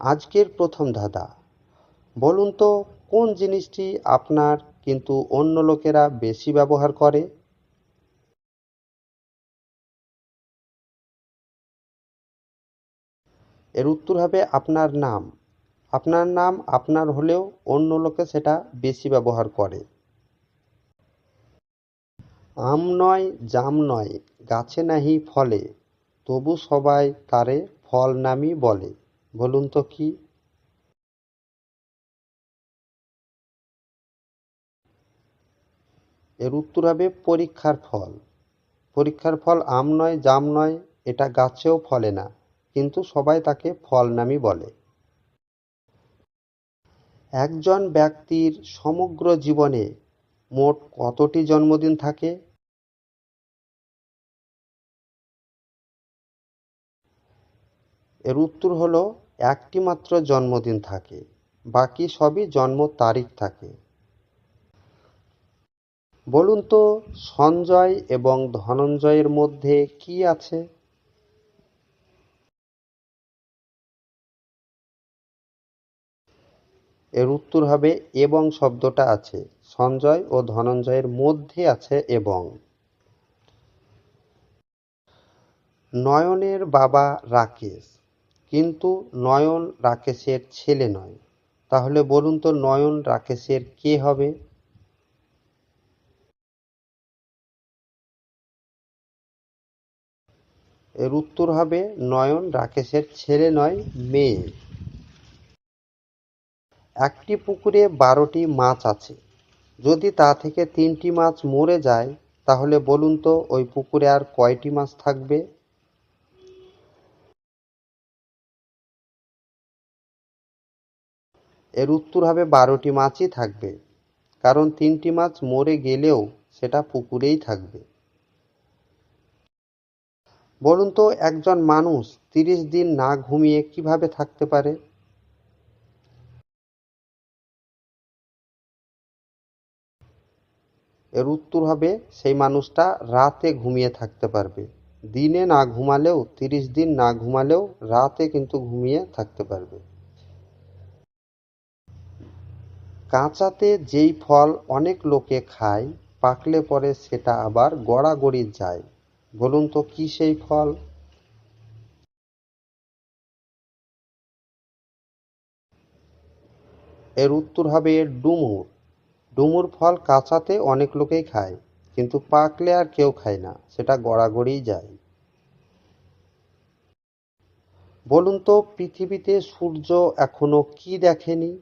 আজকের প্রথম ধাঁধা। বলুন তো, কোন জিনিসটি আপনার কিন্তু অন্য লোকেরা বেশি ব্যবহার করে? এর উত্তর হবে আপনার নাম। আপনার নাম আপনার হলেও অন্য লোকে সেটা বেশি ব্যবহার করে। আম নয়, জাম নয়, গাছে নাহি ফলে, তবু সবাই তারে ফল নামই বলে। বলুন তো কি? এর উত্তর হবে পরীক্ষার ফল। পরীক্ষার ফল আম নয়, জাম নয়, এটা গাছেও ফলে না, কিন্তু সবাই তাকে ফল নামই বলে। একজন ব্যক্তির সমগ্র জীবনে মোট কতটি জন্মদিন থাকে? এর উত্তর হলো একটি মাত্র জন্মদিন থাকে, বাকি সবই জন্ম তারিখ থাকে। বলুন তো, সঞ্জয় এবং ধনঞ্জয়ের মধ্যে কি আছে? এর উত্তর হবে এবং শব্দটা আছে, সঞ্জয় ও ধনঞ্জয়ের মধ্যে আছে এবং। নয়নের বাবা রাকেশ। কিন্তু নয়ন রাকেশের ছেলে নয়। তাহলে বলুন তো নয়ন রাকেশের কে হবে? এর উত্তর হবে নয়ন রাকেশের ছেলে নয়, মেয়ে। একটি পুকুরে বারোটি মাছ আছে। যদি তা থেকে তিনটি মাছ মরে যায়, তাহলে বলুন তো ওই পুকুরে আর কয়টি মাছ থাকবে? এর উত্তর হবে বারোটি মাছই থাকবে, কারণ তিনটি মাছ মরে গেলেও সেটা পুকুরেই থাকবে। বলুন তো, একজন মানুষ তিরিশ দিন না ঘুমিয়ে কীভাবে থাকতে পারে? এর উত্তর হবে, সেই মানুষটা রাতে ঘুমিয়ে থাকতে পারবে। দিনে না ঘুমালেও, তিরিশ দিন না ঘুমালেও রাতে কিন্তু ঘুমিয়ে থাকতে পারবে। কাঁচাতে যেই ফল অনেক লোকে খায়, পাকলে পরে সেটা আবার গড়াগড়ি যায়। বলুন তো কি সেই ফল? এর উত্তর হবে ডুমুর। ডুমুর ফল কাঁচাতে অনেক লোকেই খায়, কিন্তু পাকলে আর কেউ খায় না, সেটা গড়াগড়িই যায়। বলুন তো পৃথিবীতে সূর্য এখনও কি দেখেনি?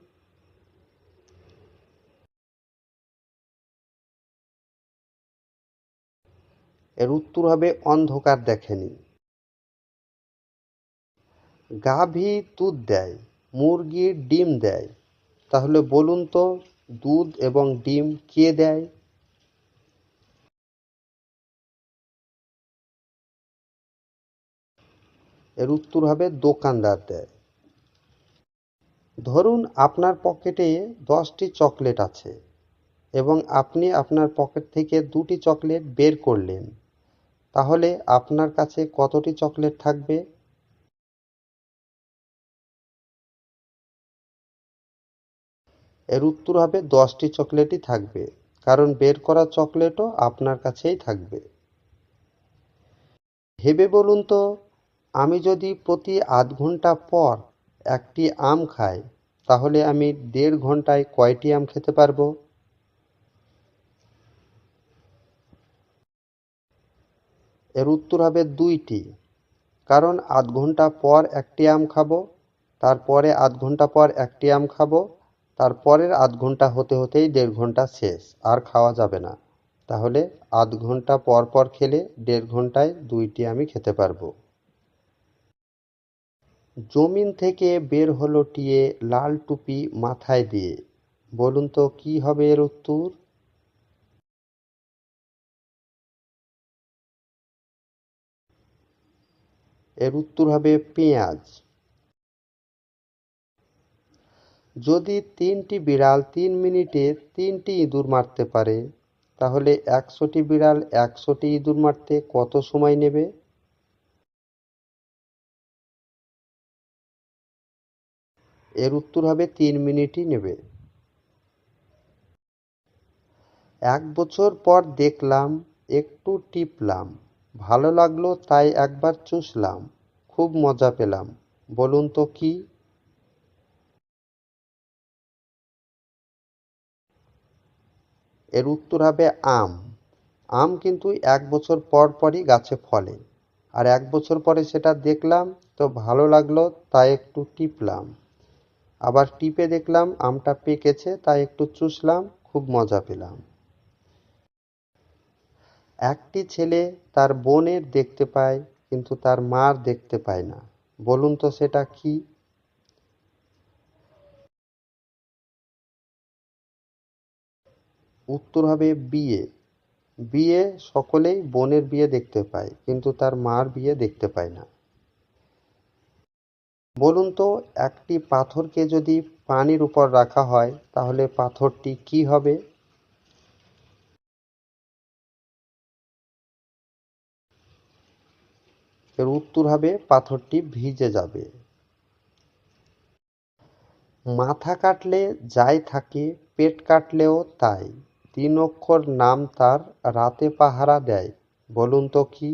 এর উত্তর হবে অন্ধকার দেখেনি। গাভী দুধ দেয়, মুরগি ডিম দেয়, তাহলে বলুন তো দুধ এবং ডিম কে দেয়? এর উত্তর হবে দোকানদার দেয়। ধরুন আপনার পকেটে দশটি চকলেট আছে এবং আপনি আপনার পকেট থেকে দুটি চকলেট বের করলেন। তাহলে আপনার কাছে কতটি চকলেট থাকবে? এর উত্তর হবে দশটি চকলেটই থাকবে, কারণ বের করা চকলেটও আপনার কাছেই থাকবে। ভেবে বলুন তো, আমি যদি প্রতি আধ ঘণ্টা পর একটি আম খাই, তাহলে আমি দেড় ঘন্টায় কয়টি আম খেতে পারব? এর উত্তর হবে দুইটি। কারণ আধ ঘণ্টা পর একটি আম খাব, তারপরে আধ ঘণ্টা পর একটি আম খাব, তারপরের আধ ঘণ্টা হতে হতেই দেড় ঘণ্টা শেষ, আর খাওয়া যাবে না। তাহলে আধ ঘণ্টা পর পর খেলে দেড় ঘন্টায় দুইটি আমি খেতে পারব। জমিন থেকে বের হলো টিয়ে লাল টুপি মাথায় দিয়ে। বলুন তো, কি হবে এর উত্তর? এর উত্তর হবে পেঁয়াজ। যদি তিনটি বিড়াল তিন মিনিটে তিনটি ইঁদুর মারতে পারে, তাহলে একশোটি বিড়াল একশোটি ইঁদুর মারতে কত সময় নেবে? এর উত্তর হবে তিন মিনিটই নেবে। এক বছর পর দেখলাম, একটু টিপলাম। ভালো লাগল, তাই একবার চুষলাম। খুব মজা পেলাম। বলুন তো কি? এর উত্তর হবে আম। আম কিন্তু এক বছর পর পরই গাছে ফলে। আর এক বছর পরে সেটা দেখলাম, তো ভালো লাগল, তাই একটু টিপলাম। আবার টিপে দেখলাম, আমটা পেকেছে, তাই একটু চুষলাম, খুব মজা পেলাম। একটি ছেলে তার বোনের দেখতে পায়, কিন্তু তার মার দেখতে পায় না। বলুন তো সেটা কি? উত্তর হবে বিয়ে। বিয়ে সকলেই বোনের বিয়ে দেখতে পায়, কিন্তু তার মার বিয়ে দেখতে পায় না। বলুন তো একটি পাথরকে যদি পানির উপর রাখা হয়, তাহলে পাথরটি কি হবে? এর উত্তর হবে, পাথরটি ভিজে যাবে। মাথা কাটলে যাই থাকে, পেট কাটলেও তাই। তিন অক্ষর নাম তার রাতে পাহারা দেয়, বলুন তো কি?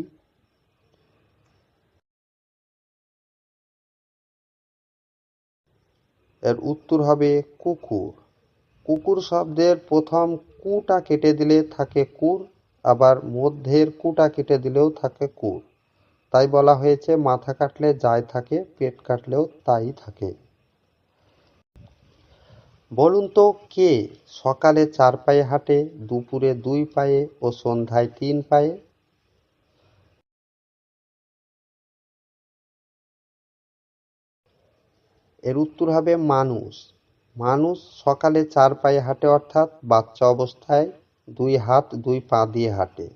এর উত্তর হবে, কুকুর। কুকুর শব্দের প্রথম কুটা কেটে দিলে থাকে কুর, আবার মধ্যের কুটা কেটে দিলেও থাকে কুর। তাই বলা হয়েছে, মাথা কাটলে যাই থাকে, পেট কাটলেও তাই থাকে। বলুন তো, কে সকালে চার পায়ে হাঁটে, দুপুরে দুই পায়ে ও সন্ধ্যায় তিন পায়ে? এর উত্তর হবে মানুষ। মানুষ সকালে চার পায়ে হাঁটে অর্থাৎ বাচ্চা অবস্থায় দুই হাত, দুই পা দিয়ে হাঁটে,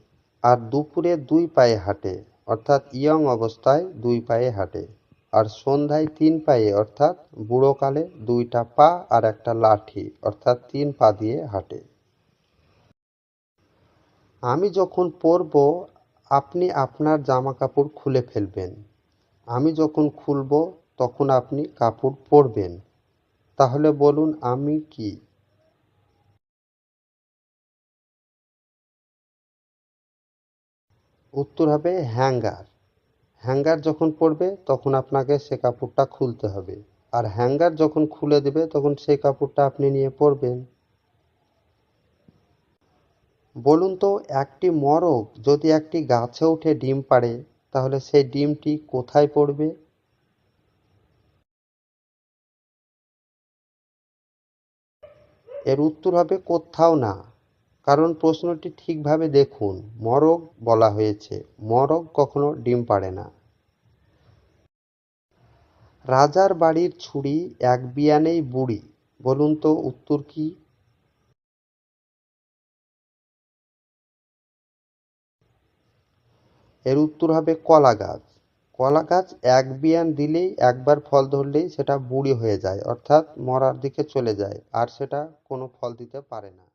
আর দুপুরে দুই পায়ে হাঁটে। অর্থাৎ ইয়ং অবস্থায় দুই পায়ে হাঁটে আর সন্ধ্যায় তিন পায়ে অর্থাৎ বুড়োকালে দুইটা পা আর একটা লাঠি অর্থাৎ তিন পা দিয়ে হাঁটে। আমি যখন পরব, আপনি আপনার জামা কাপড় খুলে ফেলবেন। আমি যখন খুলব, তখন আপনি কাপড় পরবেন। তাহলে বলুন, আমি কি? উত্তর হবে হ্যাঙ্গার। হ্যাঙ্গার যখন পরবে তখন আপনাকে সে কাপড়টা খুলতে হবে। আর হ্যাঙ্গার যখন খুলে দেবে, তখন সেই কাপড়টা আপনি নিয়ে পরবেন। বলুন তো, একটি মরক যদি একটি গাছে উঠে ডিম পাড়ে, তাহলে সেই ডিমটি কোথায় পড়বে? এর উত্তর হবে কোথাও না। কারণ প্রশ্নটি ঠিকভাবে দেখুন। মরগ বলা হয়েছে। মরগ কখনো ডিম পাড়ে না। রাজার বাড়ির ছুরি এক বিয়ানেই বুড়ি। বলুন তো উত্তর কি? এর উত্তর হবে কলা গাছ। কলা গাছ এক বিয়ান দিলেই একবার ফল ধরলেই সেটা বুড়ি হয়ে যায়, অর্থাৎ মরার দিকে চলে যায়, আর সেটা কোনো ফল দিতে পারে না।